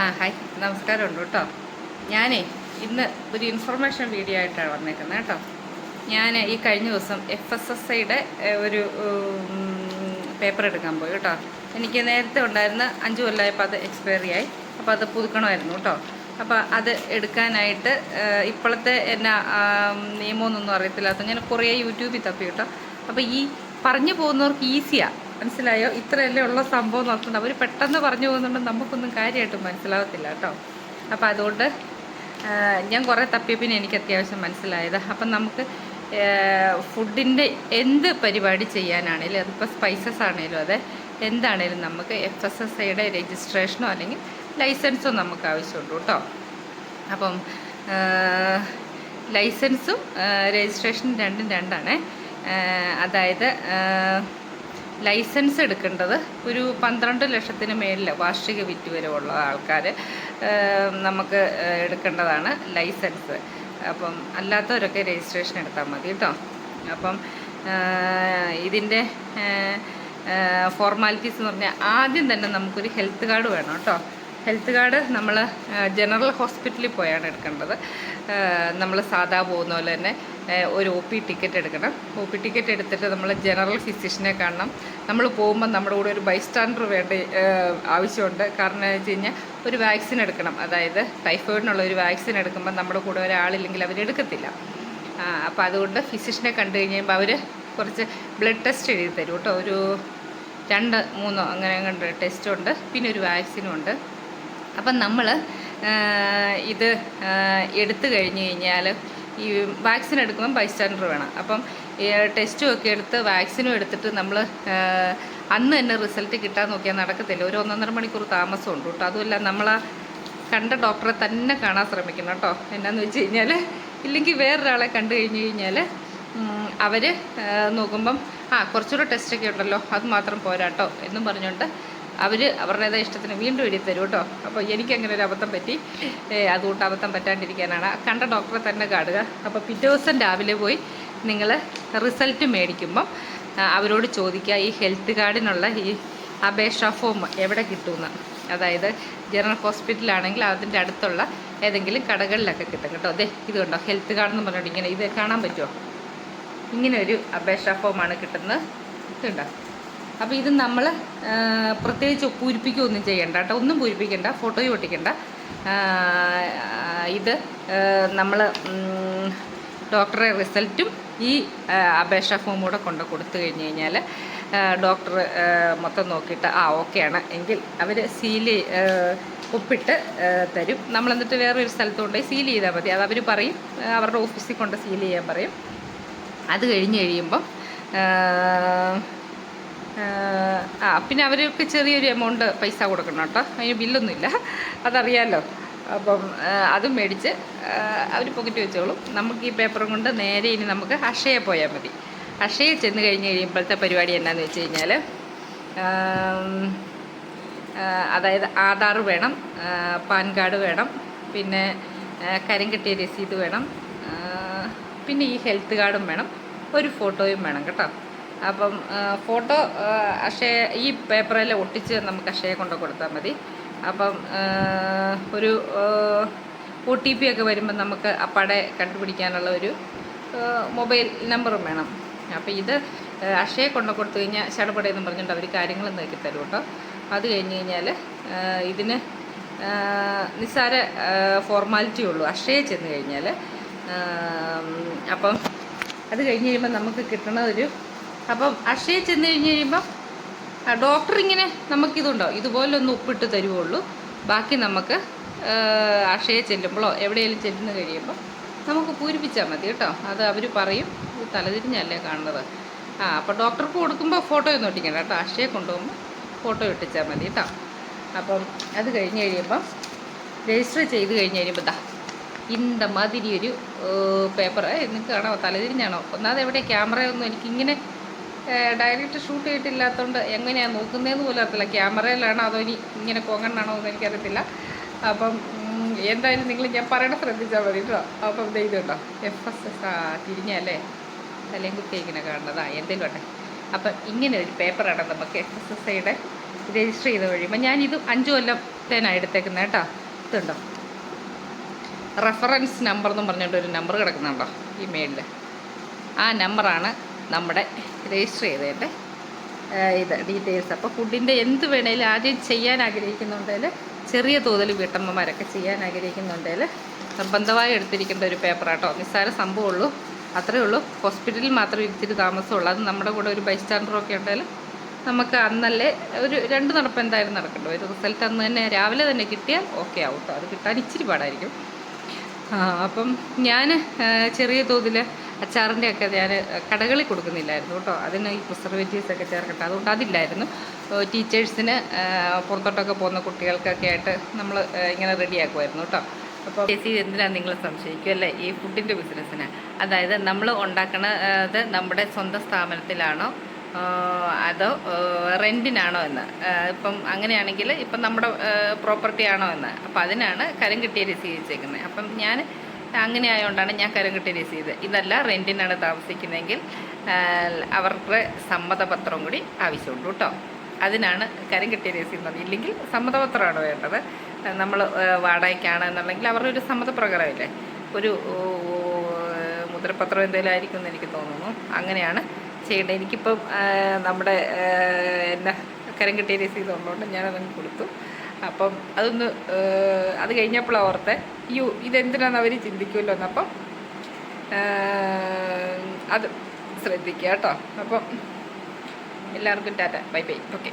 ആ ഹായ് നമസ്കാരമുണ്ട് കേട്ടോ. ഞാനേ ഇന്ന് ഒരു ഇൻഫർമേഷൻ വീഡിയോ ആയിട്ടാണ് വന്നേക്കുന്നത് കേട്ടോ. ഞാൻ ഈ കഴിഞ്ഞ ദിവസം എഫ് എസ് എസ് ഐയുടെ ഒരു പേപ്പർ എടുക്കാൻ പോയി കേട്ടോ. എനിക്ക് നേരത്തെ ഉണ്ടായിരുന്ന അഞ്ച് കൊല്ലമായപ്പോൾ അത് എക്സ്പയറി ആയി. അപ്പോൾ അത് പുതുക്കണമായിരുന്നു കേട്ടോ. അപ്പോൾ അത് എടുക്കാനായിട്ട് ഇപ്പോഴത്തെ എന്നാ നിയമമൊന്നും അറിയത്തില്ലാത്ത ഞാൻ കുറേ യൂട്യൂബിൽ തപ്പി കേട്ടോ. അപ്പോൾ ഈ പറഞ്ഞു പോകുന്നവർക്ക് ഈസിയാണ് മനസ്സിലായോ? ഇത്രയല്ലേ ഉള്ള സംഭവം നടത്തുന്നത് അവർ പെട്ടെന്ന് പറഞ്ഞു പോകുന്നുണ്ട്. നമുക്കൊന്നും കാര്യമായിട്ട് മനസ്സിലാവത്തില്ല കേട്ടോ. അപ്പോൾ അതുകൊണ്ട് ഞാൻ കുറേ തപ്പിയ പിന്നെ എനിക്ക് അത്യാവശ്യം മനസ്സിലായത്. അപ്പം നമുക്ക് ഫുഡിന്റെ എന്ത് പരിപാടി ചെയ്യാനാണേലും അതിപ്പോൾ സ്പൈസസ് ആണേലും അതെ എന്താണേലും നമുക്ക് എഫ് എസ് എസ് ഐയുടെ രജിസ്ട്രേഷനോ അല്ലെങ്കിൽ ലൈസൻസോ നമുക്ക് ആവശ്യമുണ്ട് കേട്ടോ. അപ്പം ലൈസൻസും രജിസ്ട്രേഷനും രണ്ടും രണ്ടാണ്. അതായത് ലൈസൻസ് എടുക്കേണ്ടത് ഒരു പന്ത്രണ്ട് ലക്ഷത്തിന് മേലിൽ വാർഷിക വിറ്റ് വരവുള്ള ആൾക്കാർ നമുക്ക് എടുക്കേണ്ടതാണ് ലൈസൻസ്. അപ്പം അല്ലാത്തവരൊക്കെ രജിസ്ട്രേഷൻ എടുത്താൽ മതി കേട്ടോ. അപ്പം ഇതിന്റെ ഫോർമാലിറ്റീസ് എന്ന് പറഞ്ഞാൽ ആദ്യം തന്നെ നമുക്കൊരു ഹെൽത്ത് കാർഡ് വേണം കേട്ടോ. ഹെൽത്ത് കാർഡ് നമ്മൾ ജനറൽ ഹോസ്പിറ്റലിൽ പോയാണ് എടുക്കേണ്ടത്. നമ്മൾ സാധാ പോകുന്ന പോലെ തന്നെ ഒരു ഒ പി ടിക്കറ്റ് എടുക്കണം. ഒ പി ടിക്കറ്റ് എടുത്തിട്ട് നമ്മൾ ജനറൽ ഫിസിഷ്യനെ കാണണം. നമ്മൾ പോകുമ്പോൾ നമ്മുടെ കൂടെ ഒരു ബൈസ്റ്റാൻഡർ വേണ്ട ആവശ്യമുണ്ട്. കാരണം എന്ന് വെച്ച് കഴിഞ്ഞാൽ ഒരു വാക്സിൻ എടുക്കണം. അതായത് ടൈഫോയിഡിനുള്ള ഒരു വാക്സിൻ എടുക്കുമ്പോൾ നമ്മുടെ കൂടെ ഒരാളില്ലെങ്കിൽ അവരെടുക്കത്തില്ല അപ്പോൾ അതുകൊണ്ട് ഫിസിഷ്യനെ കണ്ടു കഴിഞ്ഞുമ്പോൾ അവർ കുറച്ച് ബ്ലഡ് ടെസ്റ്റ് എഴുതി തരും കേട്ടോ. ഒരു രണ്ട് മൂന്നോ അങ്ങനെ കണ്ട് ടെസ്റ്റ് ഉണ്ട്. പിന്നെ ഒരു വാക്സിനും ഉണ്ട്. അപ്പം നമ്മൾ ഇത് എടുത്തു കഴിഞ്ഞു കഴിഞ്ഞാൽ ഈ വാക്സിൻ എടുക്കുമ്പം ബൈസ്റ്റാൻഡർ വേണം. അപ്പം ടെസ്റ്റും ഒക്കെ എടുത്ത് വാക്സിനും എടുത്തിട്ട് നമ്മൾ അന്ന് തന്നെ റിസൾട്ട് കിട്ടാൻ നോക്കിയാൽ നടക്കത്തില്ല. ഒരു ഒന്നൊന്നര മണിക്കൂർ താമസമുണ്ട് കേട്ടോ. അതുമല്ല നമ്മൾ കണ്ട ഡോക്ടറെ തന്നെ കാണാൻ ശ്രമിക്കണം കേട്ടോ. എന്നാന്ന് വെച്ച് കഴിഞ്ഞാൽ ഇല്ലെങ്കിൽ വേറൊരാളെ കണ്ടു കഴിഞ്ഞ് കഴിഞ്ഞാൽ അവർ നോക്കുമ്പം ആ കുറച്ചുകൂടെ ടെസ്റ്റൊക്കെ ഉണ്ടല്ലോ അത് മാത്രം പോരാട്ടോ എന്നും പറഞ്ഞുകൊണ്ട് അവർ അവരുടേതായ ഇഷ്ടത്തിന് വീണ്ടും എഴുതി തരും കേട്ടോ. അപ്പോൾ എനിക്കങ്ങനെ ഒരു അബദ്ധം പറ്റി. അതുകൊണ്ട് അബദ്ധം പറ്റാണ്ടിരിക്കാനാണ്. കണ്ട ഡോക്ടറെ തന്നെ കാണുക. അപ്പോൾ പിറ്റേ ദിവസം രാവിലെ പോയി നിങ്ങൾ റിസൾട്ട് മേടിക്കുമ്പം അവരോട് ചോദിക്കുക ഈ ഹെൽത്ത് കാർഡിനുള്ള ഈ അപേക്ഷ ഫോം എവിടെ കിട്ടുമെന്ന്. അതായത് ജനറൽ ഹോസ്പിറ്റലാണെങ്കിൽ അതിന്റെ അടുത്തുള്ള ഏതെങ്കിലും കടകളിലൊക്കെ കിട്ടും കേട്ടോ. അതെ ഇത് കണ്ടോ? ഹെൽത്ത് കാർഡ് എന്ന് പറഞ്ഞിട്ട് ഇങ്ങനെ ഇത് കാണാൻ പറ്റുമോ? ഇങ്ങനെ ഒരു അപേക്ഷ ഫോമാണ് കിട്ടുന്നത്. ഇതുണ്ടോ അപ്പോൾ ഇത് നമ്മൾ പ്രത്യേകിച്ച് പൂരിപ്പിക്കുകയൊന്നും ചെയ്യണ്ട കേട്ടോ ഒന്നും പൂരിപ്പിക്കണ്ട ഫോട്ടോയും ഒട്ടിക്കണ്ട. ഇത് നമ്മൾ ഡോക്ടറെ റിസൾട്ടും ഈ അപേക്ഷാ ഫോമും കൂടെ കൊണ്ട് കൊടുത്തു കഴിഞ്ഞ് കഴിഞ്ഞാൽ ഡോക്ടർ മൊത്തം നോക്കിയിട്ട് ആ ഓക്കെയാണ് എങ്കിൽ അവർ സീൽ ഒപ്പിട്ട് തരും. നമ്മൾ എന്നിട്ട് വേറെ ഒരു സ്ഥലത്ത് കൊണ്ടുപോയി സീൽ ചെയ്താൽ മതി. അത് അവർ പറയും അവരുടെ ഓഫീസിൽ കൊണ്ട് സീൽ ചെയ്യാൻ പറയും. അത് കഴിഞ്ഞ് കഴിയുമ്പം പിന്നെ അവർക്ക് ചെറിയൊരു എമൗണ്ട് പൈസ കൊടുക്കണം കേട്ടോ. അതിന് ബില്ലൊന്നുമില്ല. അതറിയാമല്ലോ അപ്പം അതും മേടിച്ച് അവർ പോക്കറ്റ് വെച്ചോളും. നമുക്ക് ഈ പേപ്പറും കൊണ്ട് നേരെ ഇനി നമുക്ക് അക്ഷയ പോയാൽ മതി. അക്ഷയ ചെന്ന് കഴിഞ്ഞ് കഴിയുമ്പോഴത്തെ പരിപാടി എന്നാന്ന് വെച്ച് കഴിഞ്ഞാൽ അതായത് ആധാർ വേണം പാൻ കാർഡ് വേണം പിന്നെ കരം കെട്ടിയ രസീത് വേണം പിന്നെ ഈ ഹെൽത്ത് കാർഡും വേണം ഒരു ഫോട്ടോയും വേണം കേട്ടോ. അപ്പം ഫോട്ടോ അക്ഷയ ഈ പേപ്പറിൽ ഒട്ടിച്ച് നമുക്ക് അക്ഷയെ കൊണ്ട് കൊടുത്താൽ മതി. അപ്പം ഒരു ഒ ടി പി ഒക്കെ വരുമ്പോൾ നമുക്ക് അപ്പാടെ കണ്ടുപിടിക്കാനുള്ള ഒരു മൊബൈൽ നമ്പറും വേണം. അപ്പം ഇത് അക്ഷയെ കൊണ്ട് കൊടുത്തു കഴിഞ്ഞാൽ ചടപടയെന്ന് പറഞ്ഞിട്ട് അവർ കാര്യങ്ങൾ നോക്കി തരും കേട്ടോ. അത് കഴിഞ്ഞ് കഴിഞ്ഞാൽ ഇതിന് നിസ്സാര ഫോർമാലിറ്റി ഉള്ളൂ. അക്ഷയെ ചെന്ന് കഴിഞ്ഞാൽ അപ്പം അത് കഴിഞ്ഞ് കഴിയുമ്പോൾ നമുക്ക് കിട്ടണ ഒരു അപ്പം അക്ഷയ ചെന്ന് കഴിഞ്ഞ് കഴിയുമ്പം ഡോക്ടർ ഇങ്ങനെ നമുക്കിതുണ്ടോ ഇതുപോലൊന്ന് ഉപ്പിട്ട് തരുവുള്ളൂ. ബാക്കി നമുക്ക് അക്ഷയ ചെല്ലുമ്പോഴോ എവിടെയെങ്കിലും ചെല്ലുന്ന കഴിയുമ്പോൾ നമുക്ക് പൂരിപ്പിച്ചാൽ മതി കേട്ടോ. അത് അവർ പറയും. ഇത് തലതിരിഞ്ഞല്ലേ കാണുന്നത്. ആ അപ്പോൾ ഡോക്ടർക്ക് കൊടുക്കുമ്പോൾ ഫോട്ടോ ഒന്നും ഒട്ടിക്കണ്ട കേട്ടോ. അക്ഷയെ കൊണ്ടുപോകുമ്പോൾ ഫോട്ടോ ഒട്ടിച്ചാൽ മതി കേട്ടോ. അപ്പം അത് കഴിഞ്ഞ് കഴിയുമ്പം രജിസ്റ്റർ ചെയ്ത് കഴിഞ്ഞ് കഴിയുമ്പോൾ ദാ ഇന്ത മാതിരി ഒരു പേപ്പർ നിങ്ങൾക്ക് കാണാമോ? തലതിരിഞ്ഞാണോ? ഒന്നാമത് എവിടെ ക്യാമറയൊന്നും എനിക്കിങ്ങനെ ഡയറക്റ്റ് ഷൂട്ട് ചെയ്തിട്ടില്ലാത്തതുകൊണ്ട് എങ്ങനെയാണ് നോക്കുന്നതെന്ന് പോലും അറിയത്തില്ല. ക്യാമറയിലാണോ അതോ ഇനി ഇങ്ങനെ കോങ്ങണ്ണാണോ എന്ന് എനിക്കറിയത്തില്ല. അപ്പം എന്തായാലും നിങ്ങൾ ഞാൻ പറയണ ശ്രദ്ധിച്ചാൽ മതി കേട്ടോ അപ്പം ദേ കേട്ടോ എഫ് എസ് എസ് ആ തിരിഞ്ഞല്ലേ? തലയും കുത്തി ഇങ്ങനെ കാണുന്നതാ. എന്തെങ്കിലും ആട്ടെ അപ്പം ഇങ്ങനെ ഒരു പേപ്പറാണ് നമുക്ക് എഫ് എസ് എസ് ഐയുടെ രജിസ്റ്റർ ചെയ്ത് കഴിയുമ്പോൾ ഞാനിത് അഞ്ച് കൊല്ലം തേനാണ് എടുത്തേക്കുന്നത് കേട്ടോ ഇതുണ്ടോ? റെഫറൻസ് നമ്പർ എന്ന് പറഞ്ഞുകൊണ്ട് ഒരു നമ്പർ കിടക്കുന്നുണ്ടോ? ഈ മെയിലിൽ ആ നമ്പറാണ് നമ്മുടെ രജിസ്റ്റർ ചെയ്തതിന്റെ ഇത് ഡീറ്റെയിൽസ്. അപ്പോൾ ഫുഡിന്റെ എന്ത് വേണേലും ആദ്യം ചെയ്യാൻ ആഗ്രഹിക്കുന്നുണ്ടെങ്കിൽ ചെറിയ തോതിൽ വീട്ടമ്മമാരൊക്കെ ചെയ്യാൻ ആഗ്രഹിക്കുന്നുണ്ടെങ്കിൽ നിർബന്ധമായി എടുത്തിരിക്കേണ്ട ഒരു പേപ്പറാട്ടോ നിസ്സാര സംഭവമുള്ളൂ. അത്രയേ ഉള്ളൂ. ഹോസ്പിറ്റലിൽ മാത്രം ഇത്തിരി താമസമുള്ളൂ. അത് നമ്മുടെ കൂടെ ഒരു ബൈസ്റ്റാൻഡറൊക്കെ ഉണ്ടെങ്കിൽ നമുക്ക് അന്നല്ലേ ഒരു രണ്ട് നടപ്പ് എന്തായാലും നടക്കണ്ടോ. ഒരു റിസൾട്ട് അന്ന് തന്നെ രാവിലെ തന്നെ കിട്ടിയാൽ ഓക്കെ ആവും അത് കിട്ടാൻ ഇച്ചിരി പാടായിരിക്കും. അപ്പം ഞാൻ ചെറിയ തോതിൽ അച്ചാറിന്റെ ഒക്കെ ഞാൻ കടകളിൽ കൊടുക്കുന്നില്ലായിരുന്നു കേട്ടോ. അതിന് ഈ പ്രിസർവേറ്റീവ്സ് ഒക്കെ ചേർക്കട്ടെ. അതുകൊണ്ട് അതില്ലായിരുന്നു. ടീച്ചേഴ്സിന് പുറത്തോട്ടൊക്കെ പോകുന്ന കുട്ടികൾക്കൊക്കെ ആയിട്ട് നമ്മൾ ഇങ്ങനെ റെഡിയാക്കുമായിരുന്നു കേട്ടോ. അപ്പോൾ ചേച്ചി എന്തിനാണ് നിങ്ങൾ സംശയിക്കും അല്ലേ? ഈ ഫുഡിന്റെ ബിസിനസ്സിന്. അതായത് നമ്മൾ ഉണ്ടാക്കുന്നത് നമ്മുടെ സ്വന്തം സ്ഥാപനത്തിലാണോ അതോ റെന്റിനാണോ എന്ന്. ഇപ്പം അങ്ങനെയാണെങ്കിൽ ഇപ്പം നമ്മുടെ പ്രോപ്പർട്ടി ആണോ എന്ന്. അപ്പം അതിനാണ് കരം കിട്ടിയ രസീത് വെച്ചേക്കുന്നത്. അപ്പം ഞാൻ അങ്ങനെ ആയതുകൊണ്ടാണ് ഞാൻ കരം കിട്ടിയ ചെയ്തത്. ഇതല്ല റെന്റിനാണ് താമസിക്കുന്നതെങ്കിൽ അവരുടെ സമ്മതപത്രം കൂടി ആവശ്യമുണ്ട് കേട്ടോ. അതിനാണ് കരം കിട്ടിയ രസീത് എന്ന് ഇല്ലെങ്കിൽ സമ്മതപത്രമാണ് വേണ്ടത്. നമ്മൾ വാടകയ്ക്കാണ് എന്നുണ്ടെങ്കിൽ അവരുടെ ഒരു സമ്മതപ്രകാരമില്ലേ? ഒരു മുദ്രപത്രം എന്തെങ്കിലും ആയിരിക്കും എന്ന് എനിക്ക് തോന്നുന്നു. അങ്ങനെയാണ് ചെയ്യേണ്ടത്. എനിക്കിപ്പം നമ്മുടെ എന്നാ കരം കിട്ടിയ രസീത് ഞാനതങ്ങ് കൊടുത്തു. അപ്പം അതൊന്ന് അത് കഴിഞ്ഞപ്പോഴാണ് ഓർത്തെ. യു ഇതെന്തിനാന്ന് അവർ ചിന്തിക്കുമല്ലോ എന്നപ്പം അത് ശ്രദ്ധിക്കുക കേട്ടോ. അപ്പം എല്ലാവർക്കും ടാറ്റ. Bye bye. ഓക്കെ.